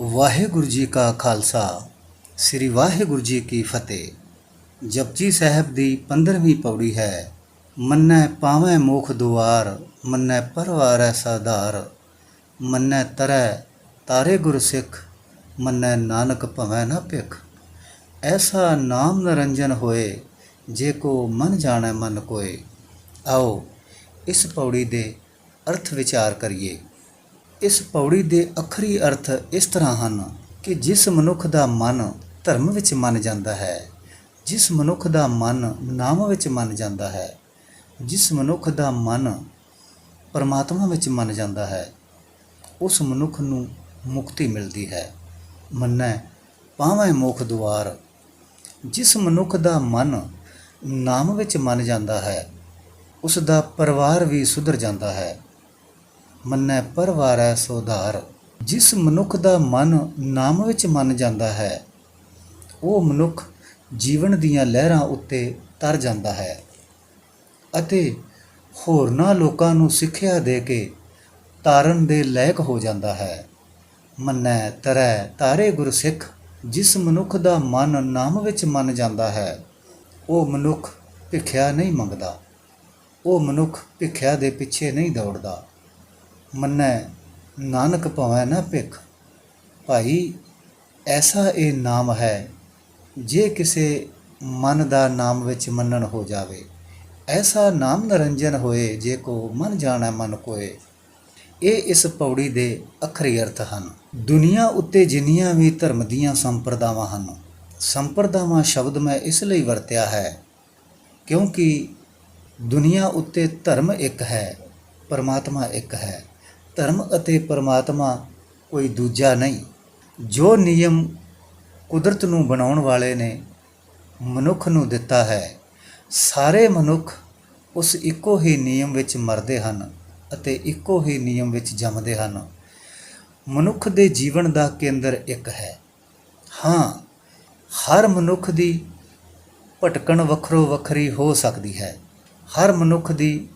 ਵਾਹਿਗੁਰੂ ਜੀ ਕਾ ਖਾਲਸਾ। ਸ੍ਰੀ ਵਾਹਿਗੁਰੂ ਜੀ ਕੀ ਫਤਿਹ। ਜਪਜੀ ਸਾਹਿਬ ਦੀ 15ਵੀਂ ਪੌੜੀ ਹੈ। ਮੰਨੈ ਪਾਵੈ ਮੁਖ ਦੁਆਰ, ਮੰਨੈ ਪਰਵਾਰੈ ਸਾਧਾਰ। ਮੰਨੈ ਤਰੈ ਤਾਰੇ ਗੁਰ ਸਿੱਖ, ਮੰਨੈ ਨਾਨਕ ਭਵੈ ਨਾ ਭਿਖ। ਐਸਾ ਨਾਮ ਨਰੰਜਨ ਹੋਏ, ਜੇ ਕੋ ਮਨ ਜਾਣੈ ਮਨ ਕੋਏ। ਆਓ ਇਸ ਪੌੜੀ ਦੇ ਅਰਥ ਵਿਚਾਰ ਕਰੀਏ। ਇਸ ਪੌੜੀ ਦੇ ਅਖਰੀ ਅਰਥ ਇਸ ਤਰ੍ਹਾਂ ਹਨ ਕਿ ਜਿਸ ਮਨੁੱਖ ਦਾ ਮਨ ਧਰਮ ਵਿੱਚ ਮੰਨ ਜਾਂਦਾ ਹੈ, ਜਿਸ ਮਨੁੱਖ ਦਾ ਮਨ ਨਾਮ ਵਿੱਚ ਮੰਨ ਜਾਂਦਾ ਹੈ, ਜਿਸ ਮਨੁੱਖ ਦਾ ਮਨ ਪਰਮਾਤਮਾ ਵਿੱਚ ਮੰਨ ਜਾਂਦਾ ਹੈ, ਉਸ ਮਨੁੱਖ ਨੂੰ ਮੁਕਤੀ ਮਿਲਦੀ ਹੈ। ਮੰਨੈ, ਪਾਵੈ ਮੁਖ ਦੁਆਰ, ਜਿਸ ਮਨੁੱਖ ਦਾ ਮਨ ਨਾਮ ਵਿੱਚ ਮੰਨ ਜਾਂਦਾ ਹੈ, ਉਸ ਦਾ ਪਰਿਵਾਰ ਵੀ ਸੁਧਰ ਜਾਂਦਾ ਹੈ। ਮੰਨੈ ਪਰਵਾਰੈ ਸੋਧਾਰ। ਜਿਸ ਮਨੁੱਖ ਦਾ ਮਨ ਨਾਮ ਵਿੱਚ ਮੰਨ ਜਾਂਦਾ ਹੈ, ਉਹ ਮਨੁੱਖ ਜੀਵਨ ਦੀਆਂ ਲਹਿਰਾਂ ਉੱਤੇ ਤਰ ਜਾਂਦਾ ਹੈ ਅਤੇ ਹੋਰਨਾਂ ਲੋਕਾਂ ਨੂੰ ਸਿੱਖਿਆ ਦੇ ਕੇ ਤਾਰਨ ਦੇ ਲਾਇਕ ਹੋ ਜਾਂਦਾ ਹੈ। ਮੰਨੈ ਤਰੈ ਤਾਰੇ ਗੁਰ ਸਿੱਖ, ਜਿਸ ਮਨੁੱਖ ਦਾ ਮਨ ਨਾਮ ਵਿੱਚ ਮੰਨ ਜਾਂਦਾ ਹੈ, ਉਹ ਮਨੁੱਖ ਭਿਖਿਆ ਨਹੀਂ ਮੰਗਦਾ। ਉਹ ਮਨੁੱਖ ਭਿਖਿਆ ਦੇ ਪਿੱਛੇ ਨਹੀਂ ਦੌੜਦਾ। ਮੰਨੈ, ਨਾਨਕ ਭਵੈ ਨਾ ਭਿਖ। ਭਾਈ, ਐਸਾ ਇਹ ਨਾਮ ਹੈ, ਜੇ ਕਿਸੇ ਮਨ ਦਾ ਨਾਮ ਵਿੱਚ ਮੰਨਣ ਹੋ ਜਾਵੇ। ਐਸਾ ਨਾਮ ਨਰੰਜਨ ਹੋਏ, ਜੇ ਕੋ ਮਨ ਜਾਣਾ ਮਨ ਕੋਏ। ਇਹ ਇਸ ਪੌੜੀ ਦੇ ਅਖਰੀ ਅਰਥ ਹਨ। ਦੁਨੀਆ ਉੱਤੇ ਜਿੰਨੀਆਂ ਵੀ ਧਰਮ ਦੀਆਂ ਸੰਪਰਦਾਵਾਂ ਹਨ, ਸੰਪਰਦਾਵਾਂ ਸ਼ਬਦ ਮੈਂ ਇਸ ਲਈ ਵਰਤਿਆ ਹੈ, ਕਿਉਂਕਿ ਦੁਨੀਆ ਉੱਤੇ ਧਰਮ ਇੱਕ ਹੈ, ਪਰਮਾਤਮਾ ਇੱਕ ਹੈ। ਧਰਮ ਅਤੇ ਪਰਮਾਤਮਾ ਕੋਈ ਦੂਜਾ ਨਹੀਂ। ਜੋ ਨਿਯਮ ਕੁਦਰਤ ਨੂੰ ਬਣਾਉਣ ਵਾਲੇ ਨੇ, ਮਨੁੱਖ ਨੂੰ ਦਿੱਤਾ ਹੈ। ਸਾਰੇ ਮਨੁੱਖ ਉਸ ਇੱਕੋ ਹੀ ਨਿਯਮ ਵਿੱਚ ਮਰਦੇ ਹਨ ਅਤੇ ਇੱਕੋ ਹੀ ਨਿਯਮ ਵਿੱਚ ਜੰਮਦੇ ਹਨ। ਮਨੁੱਖ ਦੇ ਜੀਵਨ ਦਾ ਕੇਂਦਰ ਇੱਕ ਹੈ। ਹਾਂ, ਹਰ ਮਨੁੱਖ ਦੀ ਭਟਕਣ ਵੱਖਰੋ ਵੱਖਰੀ ਹੋ ਸਕਦੀ ਹੈ। ਹਰ ਮਨੁੱਖ ਦੀ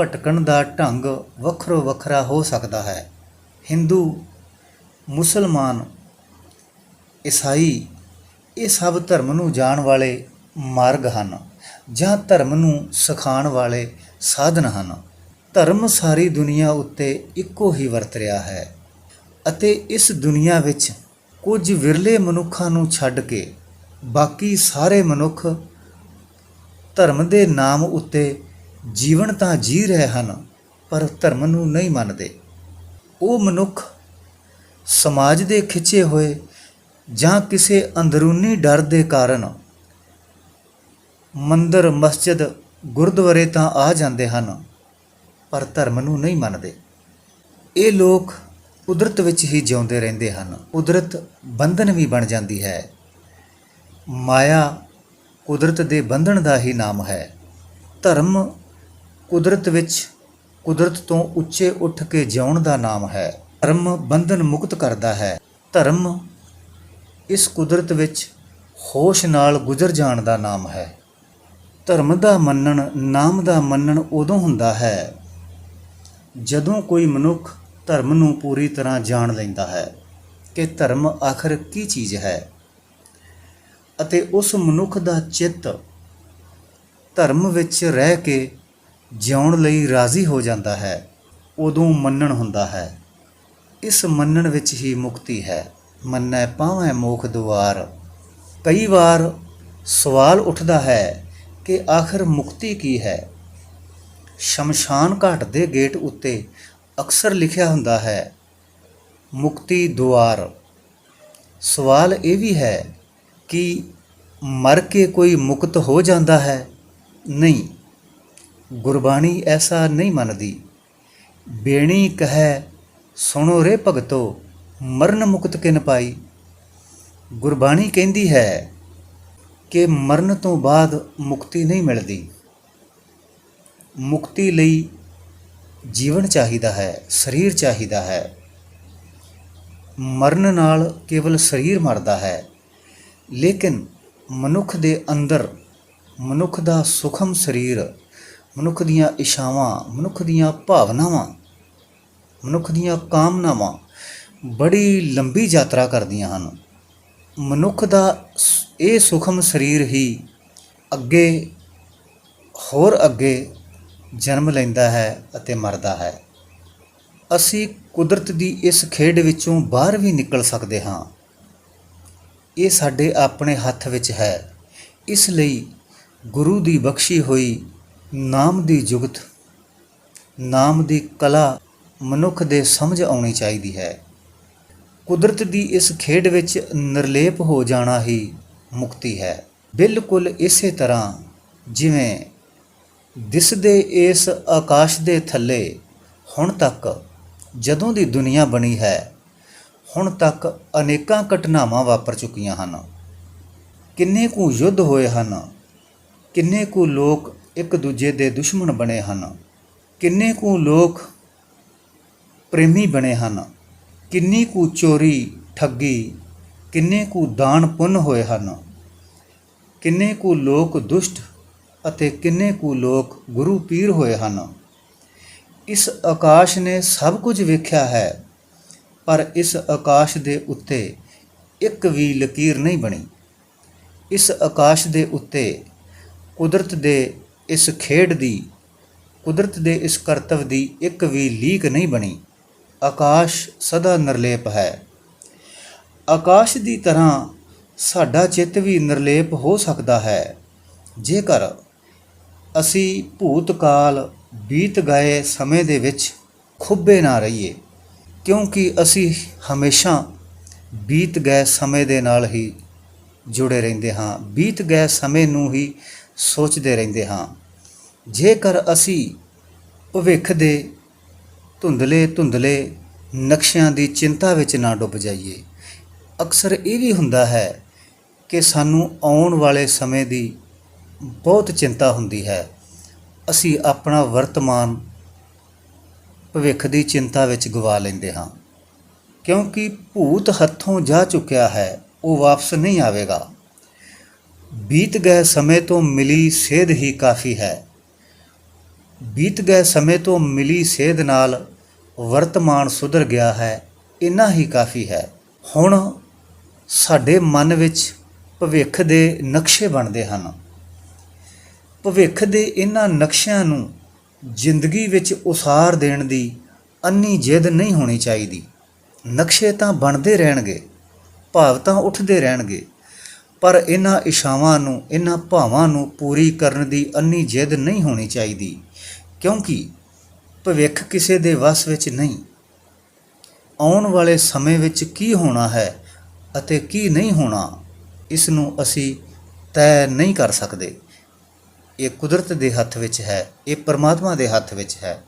ਭਟਕਣ ਦਾ ਢੰਗ ਵੱਖਰੋ ਵੱਖਰਾ ਹੋ ਸਕਦਾ ਹੈ। ਹਿੰਦੂ, ਮੁਸਲਮਾਨ, ਈਸਾਈ ਇਹ ਸਭ ਧਰਮ ਨੂੰ ਜਾਣ ਵਾਲੇ ਮਾਰਗ ਹਨ ਜਾਂ ਧਰਮ ਨੂੰ ਸਿਖਾਉਣ ਵਾਲੇ ਸਾਧਨ ਹਨ। ਧਰਮ ਸਾਰੀ ਦੁਨੀਆ ਉੱਤੇ ਇੱਕੋ ਹੀ ਵਰਤ ਰਿਹਾ ਹੈ ਅਤੇ ਇਸ ਦੁਨੀਆ ਵਿੱਚ ਕੁਝ ਵਿਰਲੇ ਮਨੁੱਖਾਂ ਨੂੰ ਛੱਡ ਕੇ ਬਾਕੀ ਸਾਰੇ ਮਨੁੱਖ ਧਰਮ ਦੇ ਨਾਮ ਉੱਤੇ ਜੀਵਨ ਤਾਂ ਜੀ ਰਹੇ ਹਨ, ਪਰ ਧਰਮ ਨੂੰ ਨਹੀਂ ਮੰਨਦੇ। ਉਹ ਮਨੁੱਖ ਸਮਾਜ ਦੇ ਖਿੱਚੇ ਹੋਏ ਜਾਂ ਕਿਸੇ ਅੰਦਰੂਨੀ ਡਰ ਦੇ ਕਾਰਨ ਮੰਦਰ, ਮਸਜਿਦ, ਗੁਰਦੁਆਰੇ ਤਾਂ ਆ ਜਾਂਦੇ ਹਨ, ਪਰ ਧਰਮ ਨੂੰ ਨਹੀਂ ਮੰਨਦੇ। ਇਹ ਲੋਕ ਕੁਦਰਤ ਵਿੱਚ ਹੀ ਜਿਉਂਦੇ ਰਹਿੰਦੇ ਹਨ। ਕੁਦਰਤ ਬੰਧਨ ਵੀ ਬਣ ਜਾਂਦੀ ਹੈ। ਮਾਇਆ ਕੁਦਰਤ ਦੇ ਬੰਧਨ ਦਾ ਹੀ ਨਾਮ ਹੈ। ਧਰਮ ਕੁਦਰਤ ਵਿੱਚ ਕੁਦਰਤ ਤੋਂ ਉੱਚੇ ਉੱਠ ਕੇ ਜਿਉਣ ਦਾ ਨਾਮ ਹੈ। ਧਰਮ ਬੰਧਨ ਮੁਕਤ ਕਰਦਾ ਹੈ। ਧਰਮ ਇਸ ਕੁਦਰਤ ਵਿੱਚ ਹੋਸ਼ ਨਾਲ ਗੁਜ਼ਰ ਜਾਣ ਦਾ ਨਾਮ ਹੈ। ਧਰਮ ਦਾ ਮੰਨਣ, ਨਾਮ ਦਾ ਮੰਨਣ ਉਦੋਂ ਹੁੰਦਾ ਹੈ ਜਦੋਂ ਕੋਈ ਮਨੁੱਖ ਧਰਮ ਨੂੰ ਪੂਰੀ ਤਰ੍ਹਾਂ ਜਾਣ ਲੈਂਦਾ ਹੈ ਕਿ ਧਰਮ ਆਖਰ ਕੀ ਚੀਜ਼ ਹੈ ਅਤੇ ਉਸ ਮਨੁੱਖ ਦਾ ਚਿੱਤ ਧਰਮ ਵਿੱਚ ਰਹਿ ਕੇ ਜਿਉਣ ਲਈ ਰਾਜ਼ੀ ਹੋ ਜਾਂਦਾ ਹੈ, ਉਦੋਂ ਮੰਨਣ ਹੁੰਦਾ ਹੈ। ਇਸ ਮੰਨਣ ਵਿੱਚ ਹੀ ਮੁਕਤੀ ਹੈ। ਮੰਨੈ ਪਾਵੈ ਮੋਖ ਦੁਆਰ। ਕਈ ਵਾਰ ਸਵਾਲ ਉੱਠਦਾ ਹੈ ਕਿ ਆਖਰ ਮੁਕਤੀ ਕੀ ਹੈ? ਸ਼ਮਸ਼ਾਨ ਘਾਟ ਦੇ ਗੇਟ ਉੱਤੇ ਅਕਸਰ ਲਿਖਿਆ ਹੁੰਦਾ ਹੈ, ਮੁਕਤੀ ਦੁਆਰ। ਸਵਾਲ ਇਹ ਵੀ ਹੈ ਕਿ ਮਰ ਕੇ ਕੋਈ ਮੁਕਤ ਹੋ ਜਾਂਦਾ ਹੈ? ਨਹੀਂ। ਗੁਰਬਾਣੀ ਐਸਾ ਨਹੀਂ ਮੰਨਦੀ। ਬੇਣੀ ਕਹੈ, ਸੁਣੋ ਰੇ ਭਗਤੋ, ਮਰਨ ਮੁਕਤ ਕਿਨ ਪਾਈ। ਗੁਰਬਾਣੀ ਕਹਿੰਦੀ ਹੈ ਕਿ ਮਰਨ ਤੋਂ ਬਾਅਦ ਮੁਕਤੀ ਨਹੀਂ ਮਿਲਦੀ। ਮੁਕਤੀ ਲਈ ਜੀਵਨ ਚਾਹੀਦਾ ਹੈ, ਸਰੀਰ ਚਾਹੀਦਾ ਹੈ। ਮਰਨ ਨਾਲ ਕੇਵਲ ਸਰੀਰ ਮਰਦਾ ਹੈ, ਲੇਕਿਨ ਮਨੁੱਖ ਦੇ ਅੰਦਰ ਮਨੁੱਖ ਦਾ ਸੁਖਮ ਸਰੀਰ ਮਨੁੱਖ ਦੀਆਂ ਇਸ਼ਾਵਾਂ ਮਨੁੱਖ ਦੀਆਂ ਭਾਵਨਾਵਾਂ, ਮਨੁੱਖ ਦੀਆਂ ਕਾਮਨਾਵਾਂ ਬੜੀ ਲੰਬੀ ਯਾਤਰਾ ਕਰਦੀਆਂ ਹਨ। ਮਨੁੱਖ ਦਾ ਸ- ਇਹ ਸੁਖਮ ਸਰੀਰ ਹੀ ਅੱਗੇ, ਹੋਰ ਅੱਗੇ ਜਨਮ ਲੈਂਦਾ ਹੈ ਅਤੇ ਮਰਦਾ ਹੈ। ਅਸੀਂ ਕੁਦਰਤ ਦੀ ਇਸ ਖੇਡ ਵਿੱਚੋਂ ਬਾਹਰ ਵੀ ਨਿਕਲ ਸਕਦੇ ਹਾਂ। ਇਹ ਸਾਡੇ ਆਪਣੇ ਹੱਥ ਵਿੱਚ ਹੈ। ਇਸ ਲਈ ਗੁਰੂ ਦੀ ਬਖਸ਼ੀ ਹੋਈ ਨਾਮ ਦੀ ਜੁਗਤ, ਨਾਮ ਦੀ ਕਲਾ ਮਨੁੱਖ ਦੇ ਸਮਝ ਆਉਣੀ ਚਾਹੀਦੀ ਹੈ। ਕੁਦਰਤ ਦੀ ਇਸ ਖੇਡ ਵਿੱਚ ਨਿਰਲੇਪ ਹੋ ਜਾਣਾ ਹੀ ਮੁਕਤੀ ਹੈ। ਬਿਲਕੁਲ ਇਸੇ ਤਰ੍ਹਾਂ ਜਿਵੇਂ ਦਿਸਦੇ ਇਸ ਆਕਾਸ਼ ਦੇ ਥੱਲੇ, ਹੁਣ ਤੱਕ ਜਦੋਂ ਦੀ ਦੁਨੀਆ ਬਣੀ ਹੈ, ਹੁਣ ਤੱਕ ਅਨੇਕਾਂ ਘਟਨਾਵਾਂ ਵਾਪਰ ਚੁੱਕੀਆਂ ਹਨ। ਕਿੰਨੇ ਕੁ ਯੁੱਧ ਹੋਏ ਹਨ, ਕਿੰਨੇ ਕੁ ਲੋਕ ਇੱਕ ਦੂਜੇ ਦੇ ਦੁਸ਼ਮਣ ਬਣੇ ਹਨ। ਕਿੰਨੇ ਕੁ ਲੋਕ ਪ੍ਰੇਮੀ ਬਣੇ ਹਨ। ਕਿੰਨੀ ਕੁ ਚੋਰੀ, ਠੱਗੀ, ਕਿੰਨੇ ਕੁ ਦਾਨ ਪੁੰਨ ਹੋਏ ਹਨ। ਕਿੰਨੇ ਕੁ ਲੋਕ ਦੁਸ਼ਟ ਅਤੇ ਕਿੰਨੇ ਕੁ ਲੋਕ ਗੁਰੂ ਪੀਰ ਹੋਏ ਹਨ। ਇਸ ਆਕਾਸ਼ ਨੇ ਸਭ ਕੁਝ ਵੇਖਿਆ ਹੈ, ਪਰ ਇਸ ਆਕਾਸ਼ ਦੇ ਉੱਤੇ ਇੱਕ ਵੀ ਲਕੀਰ ਨਹੀਂ ਬਣੀ। ਇਸ ਆਕਾਸ਼ ਦੇ ਉੱਤੇ ਕੁਦਰਤ ਦੇ ਇਸ ਖੇਡ ਦੀ, ਕੁਦਰਤ ਦੇ ਇਸ ਕਰਤਵ ਦੀ ਇੱਕ ਵੀ ਲੀਕ ਨਹੀਂ ਬਣੀ। ਆਕਾਸ਼ ਸਦਾ ਨਿਰਲੇਪ ਹੈ। ਆਕਾਸ਼ ਦੀ ਤਰ੍ਹਾਂ ਸਾਡਾ ਚਿੱਤ ਵੀ ਨਿਰਲੇਪ ਹੋ ਸਕਦਾ ਹੈ। ਜੇਕਰ ਅਸੀਂ ਭੂਤਕਾਲ ਬੀਤ ਗਏ ਸਮੇਂ ਦੇ ਵਿੱਚ ਖੁੱਬੇ ਨਾ ਰਹੀਏ, ਕਿਉਂਕਿ ਅਸੀਂ ਹਮੇਸ਼ਾ ਬੀਤ ਗਏ ਸਮੇਂ ਦੇ ਨਾਲ ਹੀ ਜੁੜੇ ਰਹਿੰਦੇ ਹਾਂ, ਬੀਤ ਗਏ ਸਮੇਂ ਨੂੰ ਹੀ ਸੋਚਦੇ ਰਹਿੰਦੇ ਹਾਂ। ਜੇਕਰ ਅਸੀਂ ਭਵਿੱਖ ਦੇ ਧੁੰਦਲੇ ਧੁੰਦਲੇ ਨਕਸ਼ਿਆਂ ਦੀ ਚਿੰਤਾ ਵਿੱਚ ਨਾ ਡੁੱਬ ਜਾਈਏ, ਅਕਸਰ ਇਹ ਵੀ ਹੁੰਦਾ ਹੈ ਕਿ ਸਾਨੂੰ ਆਉਣ ਵਾਲੇ ਸਮੇਂ ਦੀ ਬਹੁਤ ਚਿੰਤਾ ਹੁੰਦੀ ਹੈ। ਅਸੀਂ ਆਪਣਾ ਵਰਤਮਾਨ ਭਵਿੱਖ ਦੀ ਚਿੰਤਾ ਵਿੱਚ ਗਵਾ ਲੈਂਦੇ ਹਾਂ, ਕਿਉਂਕਿ ਭੂਤ ਹੱਥੋਂ ਜਾ ਚੁੱਕਿਆ ਹੈ, ਉਹ ਵਾਪਸ ਨਹੀਂ ਆਵੇਗਾ। ਬੀਤ ਗਏ ਸਮੇਂ ਤੋਂ ਮਿਲੀ ਸੇਧ ਹੀ ਕਾਫੀ ਹੈ। ਬੀਤ ਗਏ ਸਮੇਂ ਤੋਂ ਮਿਲੀ ਸੇਧ ਨਾਲ ਵਰਤਮਾਨ ਸੁਧਰ ਗਿਆ ਹੈ, ਇੰਨਾ ਹੀ ਕਾਫੀ ਹੈ। ਹੁਣ ਸਾਡੇ ਮਨ ਵਿੱਚ ਭਵਿੱਖ ਦੇ ਨਕਸ਼ੇ ਬਣਦੇ ਹਨ। ਭਵਿੱਖ ਦੇ ਇਹਨਾਂ ਨਕਸ਼ਿਆਂ ਨੂੰ ਜ਼ਿੰਦਗੀ ਵਿੱਚ ਉਸਾਰ ਦੇਣ ਦੀ ਅੰਨੀ ਜਿੱਦ ਨਹੀਂ ਹੋਣੀ ਚਾਹੀਦੀ। ਨਕਸ਼ੇ ਤਾਂ ਬਣਦੇ ਰਹਿਣਗੇ, ਭਾਵ ਤਾਂ ਉੱਠਦੇ ਰਹਿਣਗੇ, ਪਰ ਇਹਨਾਂ ਇਸ਼ਾਵਾਂ ਨੂੰ ਇਹਨਾਂ ਭਾਵਾਂ ਨੂੰ ਪੂਰੀ ਕਰਨ ਦੀ ਅੰਨੀ ਜਿੱਦ ਨਹੀਂ ਹੋਣੀ ਚਾਹੀਦੀ। ਕਿਉਂਕਿ ਭਵਿੱਖ ਕਿਸੇ ਦੇ ਵੱਸ ਵਿੱਚ ਨਹੀਂ। ਆਉਣ ਵਾਲੇ ਸਮੇਂ ਵਿੱਚ ਕੀ ਹੋਣਾ ਹੈ ਅਤੇ ਕੀ ਨਹੀਂ ਹੋਣਾ, ਇਸ ਨੂੰ ਅਸੀਂ ਤੈਅ ਨਹੀਂ ਕਰ ਸਕਦੇ। ਇਹ ਕੁਦਰਤ ਦੇ ਹੱਥ ਵਿੱਚ ਹੈ, ਇਹ ਪਰਮਾਤਮਾ ਦੇ ਹੱਥ ਵਿੱਚ ਹੈ।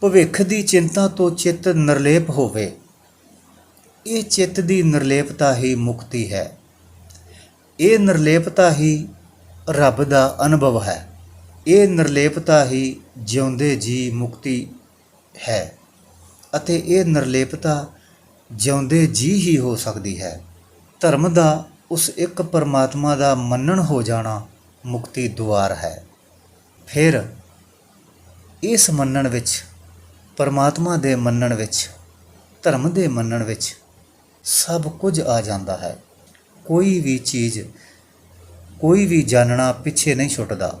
ਭਵਿੱਖ ਦੀ ਚਿੰਤਾ ਤੋਂ ਚਿੱਤ ਨਿਰਲੇਪ ਹੋਵੇ। ਇਹ ਚਿੱਤ ਦੀ ਨਿਰਲੇਪਤਾ ਹੀ ਮੁਕਤੀ ਹੈ। ਇਹ ਨਿਰਲੇਪਤਾ ਹੀ ਰੱਬ ਦਾ ਅਨੁਭਵ ਹੈ। ਇਹ ਨਿਰਲੇਪਤਾ ਹੀ ਜਿਉਂਦੇ ਜੀ ਮੁਕਤੀ ਹੈ ਅਤੇ ਇਹ ਨਿਰਲੇਪਤਾ ਜਿਉਂਦੇ ਜੀ ਹੀ ਹੋ ਸਕਦੀ ਹੈ। ਧਰਮ ਦਾ ਉਸ ਇੱਕ ਪਰਮਾਤਮਾ ਦਾ ਮੰਨਣ ਹੋ ਜਾਣਾ ਮੁਕਤੀ ਦੁਆਰ ਹੈ। ਫਿਰ ਇਸ ਮੰਨਣ ਵਿੱਚ, ਪਰਮਾਤਮਾ ਦੇ ਮੰਨਣ ਵਿੱਚ, ਧਰਮ ਦੇ ਮੰਨਣ ਵਿੱਚ ਸਭ ਕੁਝ ਆ ਜਾਂਦਾ ਹੈ। ਕੋਈ ਵੀ ਚੀਜ਼, ਕੋਈ ਵੀ ਜਾਣਨਾ ਪਿੱਛੇ ਨਹੀਂ ਛੁੱਟਦਾ।